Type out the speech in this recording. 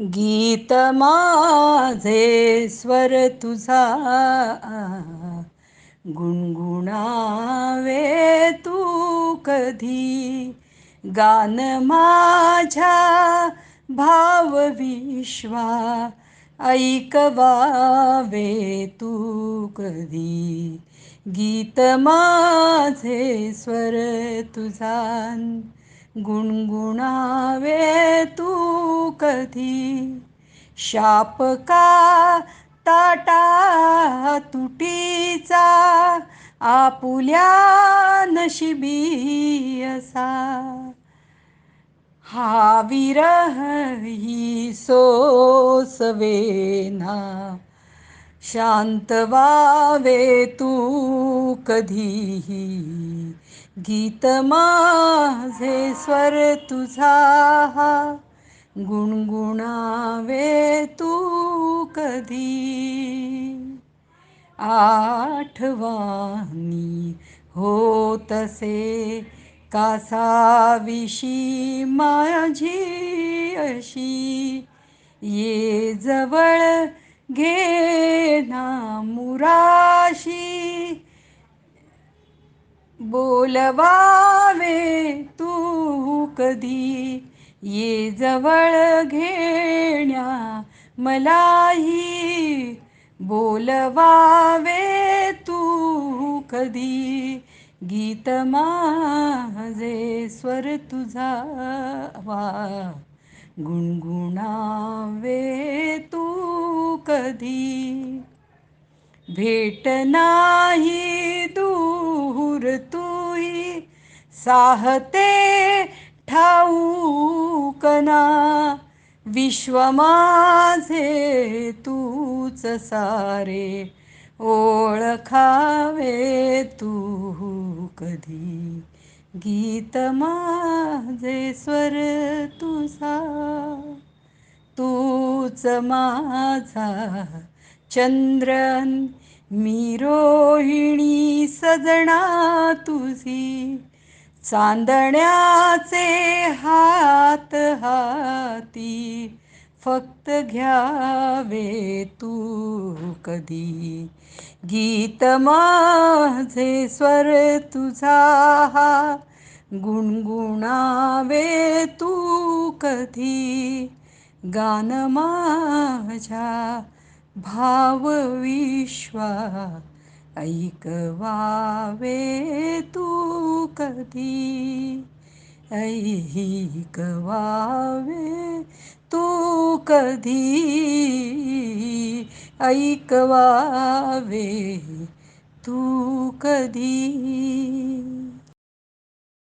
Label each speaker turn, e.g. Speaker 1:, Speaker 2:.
Speaker 1: गीत माझे स्वर तुझा. गुणगुणावे तू कधी. गान माझ्या भाव विश्वा. ऐकवावे तू कधी. गीत माझे स्वर तुझा गुणगुणावे तू कधी? शाप का ताटा तुटीचा आपुल्या नशिबी असा. हा विरह ही सोसवेना शांत व्हावे तू कधीही. गीत माझे स्वर तुझा गुणगुणावे तू कधी. आठवानी होतसे कासाविशी माझी अशी. ये जवळ घे ना मुराशी बोलवावे तू कधी? ये जवळ घेण्या मलाही बोलवावे तू कधी? गीत माझे स्वर तुझा वा गुणगुणावे तू कधी? भेट नाही दूर तुही साहते ठाऊकना विश्व माझे तूच सारे ओळखावे तू कधी. गीत माझे स्वर तुझा. तूच माझा चंद्रन मी रोहिणी सजना तुझी. चांदण्याचे हात हाती फक्त घ्यावे तू कधी. गीत माझे स्वर तुझा गुणगुणावे तू कधी. गान माझ्या भाव विश्वा ऐकवावे तू कधी? ऐकवावे तू कधी? ऐकवावे तू कधी?